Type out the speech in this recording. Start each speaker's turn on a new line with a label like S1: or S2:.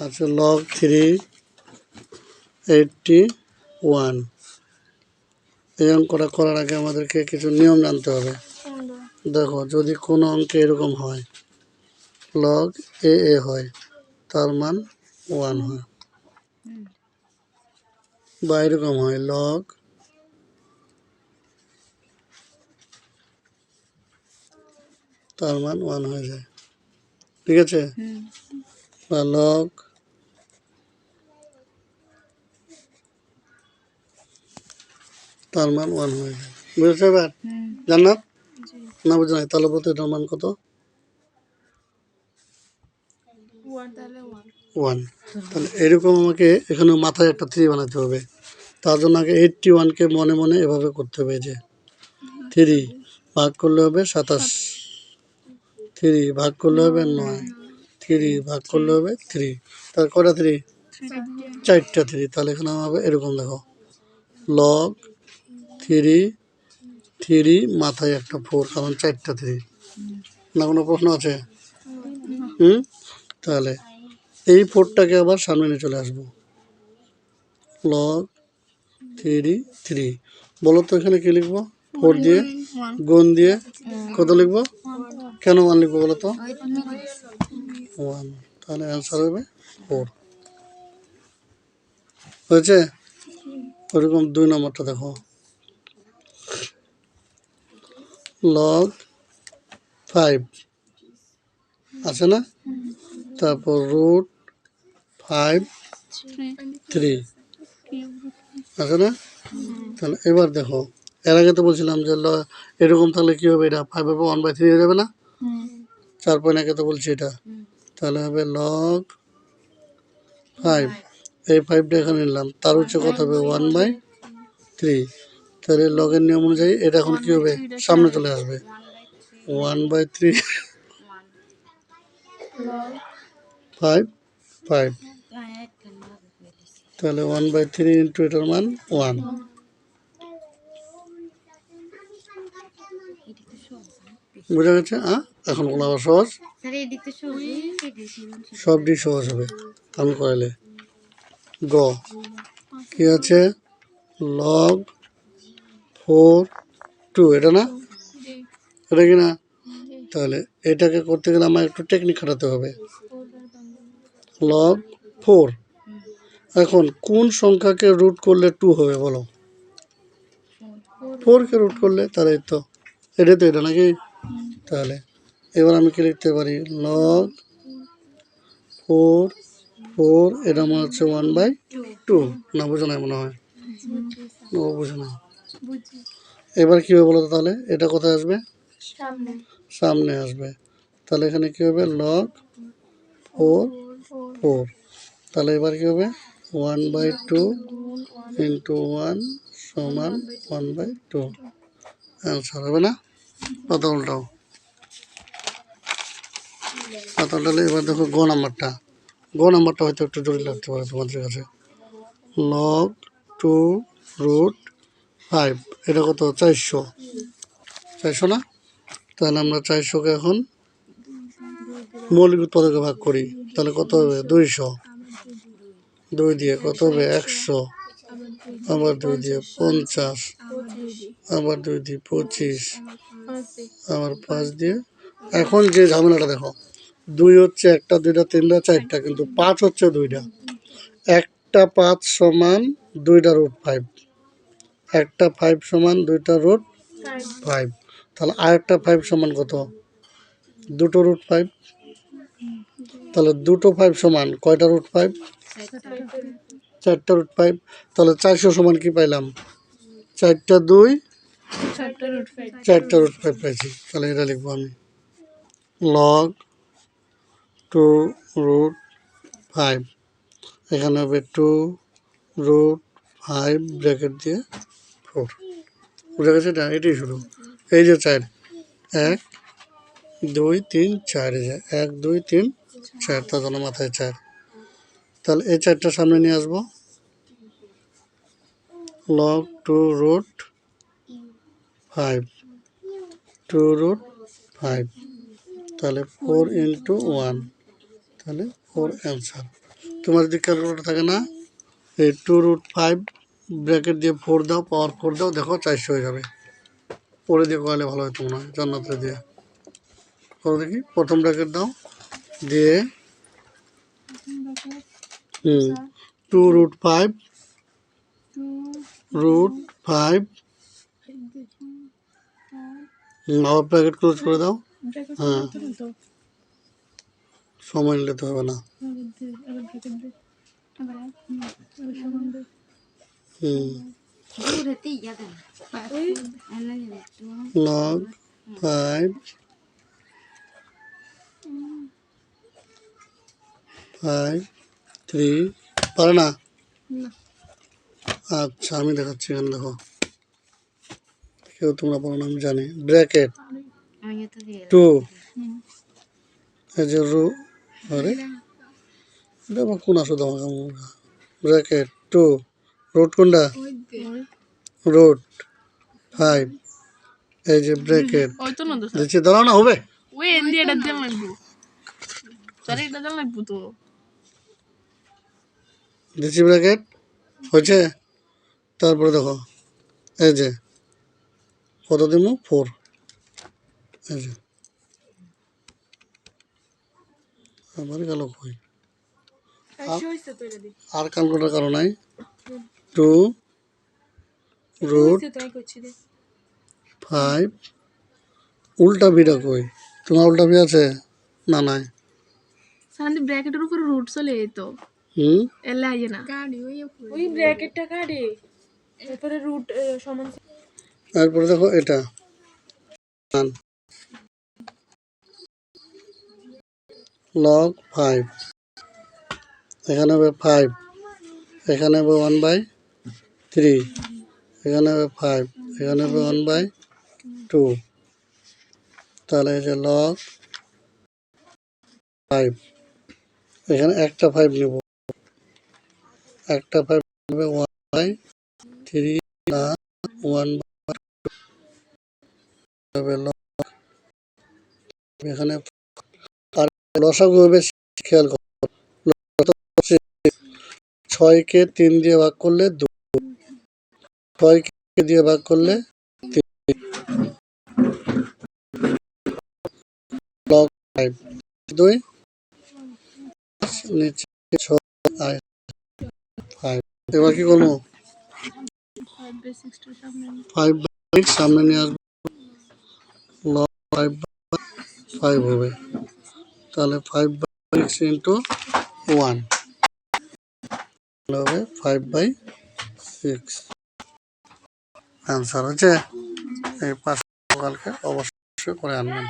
S1: আচ্ছা log three eighty one এই অঙ্কটা করার আগে আমাদেরকে কিছু নিয়ম জানতে হবে। দেখো যদি কোনো অঙ্কে এরকম হয় লগ এ এ হয় তার মান ওয়ান হয়। বা এরকম হয় লগ তার মান ওয়ান হয়ে যায়। ঠিক আছে? বা লগ তার মান ওয়ান হয়ে যায় বুঝেছ এবার জান্নাত? না বুঝে নাই তাহলে বলতে এটার মান কত? ওয়ান তাহলে এরকম আমাকে এখানে মাথায় একটা থ্রি বানাতে হবে। তার জন্য আগে এইটটি ওয়ানকে মনে মনে এভাবে করতে হবে যে। থ্রি ভাগ করলে হবে সাতাশ। থ্রি ভাগ করলে হবে নয়। থ্রি ভাগ করলে হবে থ্রি তার কটা থ্রি চারটা। থ্রি তাহলে এখানে হবে এরকম দেখো। লগ থ্রি থ্রি, মাথায় একটা ফোর, কারণ চারটা থ্রি। না কোনো প্রশ্ন আছে? হুম? তাহলে এই ফোরটাকে আবার সামনে নিয়ে চলে আসব। Log three three. বলো তো এখানে কী লিখব? ফোর দিয়ে, গুণ দিয়ে, কত লিখব? কেন ওয়ান লিখব বলো তো? ওয়ান। তাহলে অ্যান্সার হবে ফোর। হয়েছে? ওরকম দুই নম্বরটা দেখো। লগ ফাইভ আছে না? তারপর রুট ফাইভ থ্রি আছে না? তাহলে এবার দেখো, এর আগে তো বলছিলাম যে এরকম তাহলে কী হবে? এটা ফাইভ হবে ওয়ান বাই থ্রি হয়ে যাবে না? চার পয়েন্ট একে তো বলছি এটা। তাহলে হবে লগ ফাইভ এই ফাইভটা এখানে নিলাম। তার হচ্ছে কত হবে? ওয়ান বাই থ্রি তাহলে লগের নিয়ম অনুযায়ী এটা এখন কী হবে? সামনে চলে আসবে। One by three five five তাহলে ওয়ান বাই থ্রি ইন্টু এটার মান ওয়ান বুঝা গেছে? হ্যাঁ এখন কোনো আবার সহজ? সবটি সহজ হবে। আমি করাইলে। গ। কি আছে? লগ ফোর টু এটা না? এটা কি না? তাহলে এটাকে করতে গেলে আমার একটু টেকনিক খাটাতে হবে। লগ ফোর এখন কোন সংখ্যাকে রুট করলে টু হবে বলো? ফোরকে রুট করলে তাহলে তো এটা তো এটা নাকি? তাহলে এবার আমি কি লিখতে পারি? লগ ফোর ফোর এটা মনে হচ্ছে ওয়ান বাই টু না বুঝো না মনে হয়। ও বুঝো না এবার কী হবে বলো তাহলে? এটা কোথায় আসবে? সামনে। আসবে। তাহলে এখানে কী হবে? লগ ফোর ফোর তাহলে এবার কী হবে? One by two into one সমান ওয়ান বাই টু অ্যান্সার হবে না? পাতা উল্টাও। পাতা উল্টালে এবার দেখো গ নাম্বারটা গ নাম্বারটা হয়তো একটু জটিল লাগতে পারে তোমাদের কাছে। লগ টু রুট ফাইভ এটা কত? চারশো। চারশো না? তাহলে আমরা চারশোকে এখন মৌলিক উৎপাদকে ভাগ করি। তাহলে কত হবে? দুইশো। দুই দিয়ে কত হবে? একশো। আবার দুই দিয়ে পঞ্চাশ। আবার দুই দিয়ে পঁচিশ। আবার পাঁচ দিয়ে এখন যে ঝামেলাটা দেখো, দুই হচ্ছে একটা, দুইটা, তিনটা, চারটা, কিন্তু পাঁচ হচ্ছে দুইটা। একটা পাঁচ সমান দুইটা রুট ফাইভ একটা ফাইভ সমান দুইটা রুট ফাইভ তাহলে আরেকটা ফাইভ সমান কত? দুটো রুট ফাইভ তাহলে দুটো ফাইভ সমান কয়টা রুট ফাইভ চারটা রুট ফাইভ তাহলে চারশো সমান কি পাইলাম? চারটা দুই। চারটা রুট ফাইভ পাইছি। তাহলে এটা লিখব আমি। লগ টু রুট ফাইভ এখানে হবে টু রুট ফাইভ ব্র্যাকেট দিয়ে ফোর। বুঝা গেছে এটা এটাই শুরু। এই যে চার। এক, দুই, তিন, চার। এই যে এক, দুই, তিন, চার। তার জন্য মাথায় চার। তাহলে এই চারটা সামনে নিয়ে আসব। Log two root five. Two root five. তাহলে ফোর ইন্টু ওয়ান। তাহলে ফোর অ্যান্সার। তোমার যদি ক্যালকুলেটর থাকে না, এই টু রুট ফাইভ ব্র্যাকেট দিয়ে ফোর দাও পাওয়ার ফোর দাও, দেখো চারশো হয়ে যাবে। পরে দিয়ে করালে ভালো হতো হয় জান্নাতে দিয়ে। করো দেখি, প্রথম ব্র্যাকেট দাও, দিয়ে two root five root five আবার ব্র্যাকেট ক্লোজ করে দাও হ্যাঁ। সময় নিতে হবে না। লগ ফাইভ ফাইভ থ্রি পারে না আচ্ছা আমি দেখাচ্ছি এখানে, দেখো। কেউ তোমরা পারো না আমি জানি। ব্র্যাকেট টু এই যে রু আরে? এটা আবার কোন আসো তোমাকে ব্র্যাকেট টু রোড কোনটা? রোড ফাইভ এই যে
S2: না
S1: দিচ্ছি দাঁড়াও না হবে?
S2: ওই এন্দি এটা দিয়ে লাগবো। চারি এটা দিয়ে লাগবো তো।
S1: দিচ্ছি ব্র্যাকেট হয়েছে? তারপরে দেখো। এই যে। কত দিব ফোর এই যে। আবার গেল কই? আর ক্যালকুলেটার কারও নাই? Two root five. উল্টা বিটা কই? তোমার উল্টা বি আছে না নাই?
S2: সান্দি ব্র্যাকেটের উপর রুট চলে এই তো
S1: হুম
S2: এলে আইয়ে না। ওই ব্র্যাকেটটা কাটে এরপরে রুট সমান
S1: তারপরে দেখো এটা। লগ ফাইভ এখানে হবে ফাইভ এখানে হবে ওয়ান বাই থ্রি এখানে হবে ফাইভ এখানে হবে ওয়ান বাই টু তাহলে এই যে লগ ফাইভ এখানে একটা ফাইভ নেব। একটা ফাইভ নেবে ওয়ান বাই থ্রি না ওয়ান হবে লগ এখানে আর লসাগু হবে খেয়াল করো। ছয়কে তিন দিয়ে ভাগ করলে দু। ছয়কে দিয়ে ভাগ করলে লগ ফাইভ দুই নিচে ছয় ফাইভ এবার কি করব?
S2: ফাইভ বাই সামনে
S1: বাই নিয়ে আসব। লগ ফাইভ ফাইভ হবে। তাহলে ফাইভ বাই ইন্টু ওয়ান হবে ফাইভ বাই সিক্স অ্যান্সার হচ্ছে এই পাঁচ কালকে অবশ্যই করে আনবেন।